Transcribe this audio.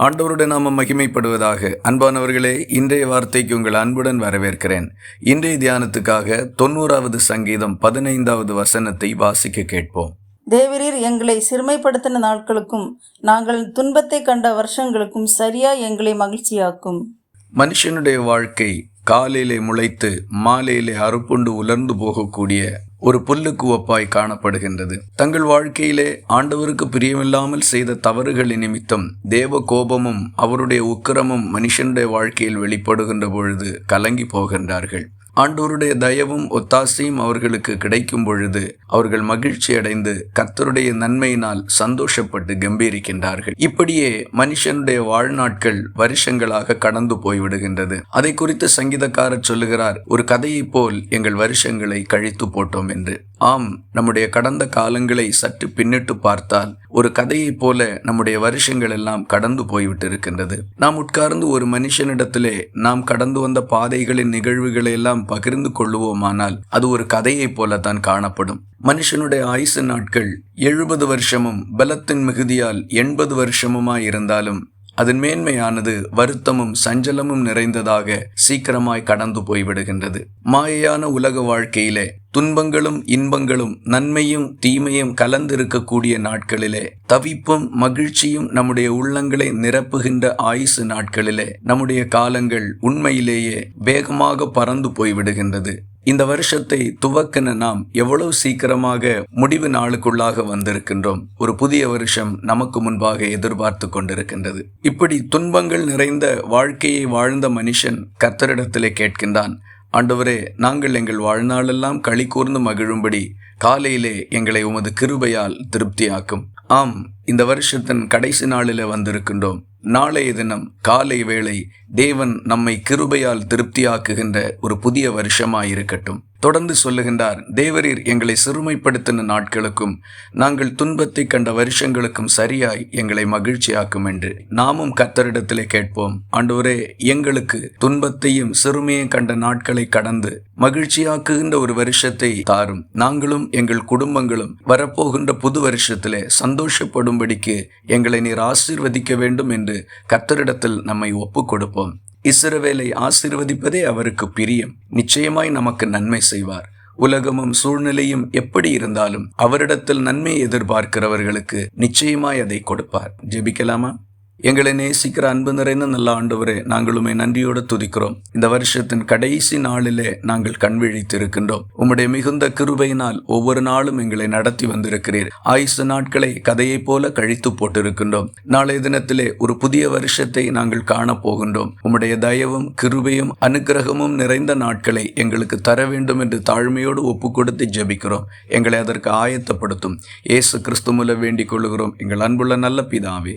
ஆண்டவருடைய நாமம் மகிமைப்படுவதாக. அன்பானவர்களே இன்றைய வார்த்தைக்கு உங்கள் அன்புடன் வரவேற்கிறேன். இன்றைய தியானத்துக்காக தொண்ணூறாவது சங்கீதம் பதினைந்தாவது வசனத்தை வாசிக்க கேட்போம். தேவரீர் எங்களை சிறுமைப்படுத்தின நாட்களுக்கும் நாங்கள் துன்பத்தை கண்ட வருஷங்களுக்கும் சரியா எங்களை மகிழ்ச்சியாக்கும். மனுஷனுடைய வாழ்க்கை காலையிலே முளைத்து மாலையிலே அறுப்புண்டு உலர்ந்து போகக்கூடிய ஒரு புல்லுக்கு ஒப்பாய் காணப்படுகின்றது. தங்கள் வாழ்க்கையிலே ஆண்டவருக்கு பிரியமில்லாமல் செய்த தவறுகளின் நிமித்தம் தேவ கோபமும் அவருடைய உக்கிரமும் மனுஷனுடைய வாழ்க்கையில் வெளிப்படுகின்ற பொழுது கலங்கி போகின்றார்கள். ஆண்டோருடைய தயவும் ஒத்தாசையும் அவர்களுக்கு கிடைக்கும் பொழுது அவர்கள் மகிழ்ச்சி அடைந்து கர்த்தருடைய நன்மையினால் சந்தோஷப்பட்டு கம்பீரிக்கின்றார்கள். இப்படியே மனுஷனுடைய வாழ்நாட்கள் வருஷங்களாக கடந்து போய்விடுகின்றது. அதை குறித்து சங்கீதக்காரர் சொல்லுகிறார் ஒரு கதையைப் போல் எங்கள் வருஷங்களை கழித்து போட்டோம் என்று. ஆம் நம்முடைய கடந்த காலங்களை சற்று பின்னிட்டு பார்த்தால் ஒரு கதையைப் போல நம்முடைய வருஷங்கள் எல்லாம் கடந்து போய்விட்டு இருக்கின்றது நாம் உட்கார்ந்து ஒரு மனுஷனிடத்திலே நாம் கடந்து வந்த பாதைகளின் நிகழ்வுகளை எல்லாம் பகிர்ந்து கொள்ளுவோமானால் அது ஒரு கதையைப் போலத்தான் காணப்படும். மனுஷனுடைய ஆயுசு நாட்கள் எழுபது வருஷமும் பலத்தின் மிகுதியால் எண்பது வருஷமுமாய் இருந்தாலும் அதன் மேன்மையானது வருத்தமும் சஞ்சலமும் நிறைந்ததாக சீக்கிரமாய் கடந்து போய்விடுகின்றது. மாயையான உலக வாழ்க்கையிலே துன்பங்களும் இன்பங்களும் நன்மையும் தீமையும் கலந்திருக்கக்கூடிய நாட்களிலே தவிப்பும் மகிழ்ச்சியும் நம்முடைய உள்ளங்களை நிரப்புகின்ற ஆயுசு நாட்களிலே நம்முடைய காலங்கள் உண்மையிலேயே வேகமாக பறந்து போய்விடுகின்றது. இந்த வருஷத்தை துவக்கின நாம் எவ்வளவு சீக்கிரமாக முடிவு நாளுக்குள்ளாக வந்திருக்கின்றோம் ஒரு புதிய வருஷம் நமக்கு முன்பாக எதிர்பார்த்து கொண்டிருக்கின்றது. இப்படி துன்பங்கள் நிறைந்த வாழ்க்கையை வாழ்ந்த மனுஷன் கத்தரிடத்திலே கேட்கின்றான் ஆண்டவரே நாங்கள் எங்கள் வாழ்நாளெல்லாம் களி கூர்ந்து மகிழும்படி காலையிலே எங்களை உமது கிருபையால் திருப்தியாக்கும். ஆம் இந்த வருஷத்தின் கடைசி நாளில் வந்திருக்கின்றோம். நாளைய தினம் காலை வேளை தேவன் நம்மை கிருபையால் திருப்தியாக்குகின்ற ஒரு புதிய வருஷமாயிருக்கட்டும். தொடர்ந்து சொல்லுகின்றார் தேவரீர் எங்களை சிறுமைப்படுத்தின நாட்களுக்கும் நாங்கள் துன்பத்தை கண்ட வருஷங்களுக்கும் சரியாய் எங்களை மகிழ்ச்சியாக்கும் என்று. நாமும் கத்தரிடத்திலே கேட்போம் ஆண்டவரே எங்களுக்கு துன்பத்தையும் சிறுமையும் கண்ட நாட்களை கடந்து மகிழ்ச்சியாக்குகின்ற ஒரு வருஷத்தை தாரும். நாங்களும் எங்கள் குடும்பங்களும் வரப்போகின்ற புது வருஷத்திலே சந்தோஷப்படும்படிக்கு எங்களை நீர் ஆசீர்வதிக்க வேண்டும் என்று கத்தரிடத்தில் நம்மை ஒப்புக் கொடுப்போம் இஸ்ரவேலை ஆசிர்வதிப்பதே அவருக்கு பிரியம். நிச்சயமாய் நமக்கு நன்மை செய்வார். உலகமும் சூழ்நிலையும் எப்படி இருந்தாலும் அவரிடத்தில் நன்மை எதிர்பார்க்கிறவர்களுக்கு நிச்சயமாய் அதை கொடுப்பார். ஜெபிக்கலாமா? எங்களை நேசிக்கிற அன்பு நிறைந்த நல்ல ஆண்டவரே நாங்களுமே நன்றியோடு துதிக்கிறோம். இந்த வருஷத்தின் கடைசி நாளிலே நாங்கள் கண் விழித்திருக்கின்றோம். உம்முடைய மிகுந்த கிருபையினால் ஒவ்வொரு நாளும் எங்களை நடத்தி வந்திருக்கிறீர். ஆயுசு நாட்களை கதையைப் போல கழித்து போட்டிருக்கின்றோம். நாளைய தினத்திலே ஒரு புதிய வருஷத்தை நாங்கள் காணப் போகின்றோம். உம்முடைய தயவும் கிருபையும் அனுகிரகமும் நிறைந்த நாட்களை எங்களுக்கு தர வேண்டும் என்று தாழ்மையோடு ஒப்பு கொடுத்து ஜபிக்கிறோம். எங்களை அதற்கு ஆயத்தப்படுத்தும். இயேசு கிறிஸ்து மூலம் வேண்டிக் கொள்கிறோம் எங்கள் அன்புள்ள நல்ல பிதாவே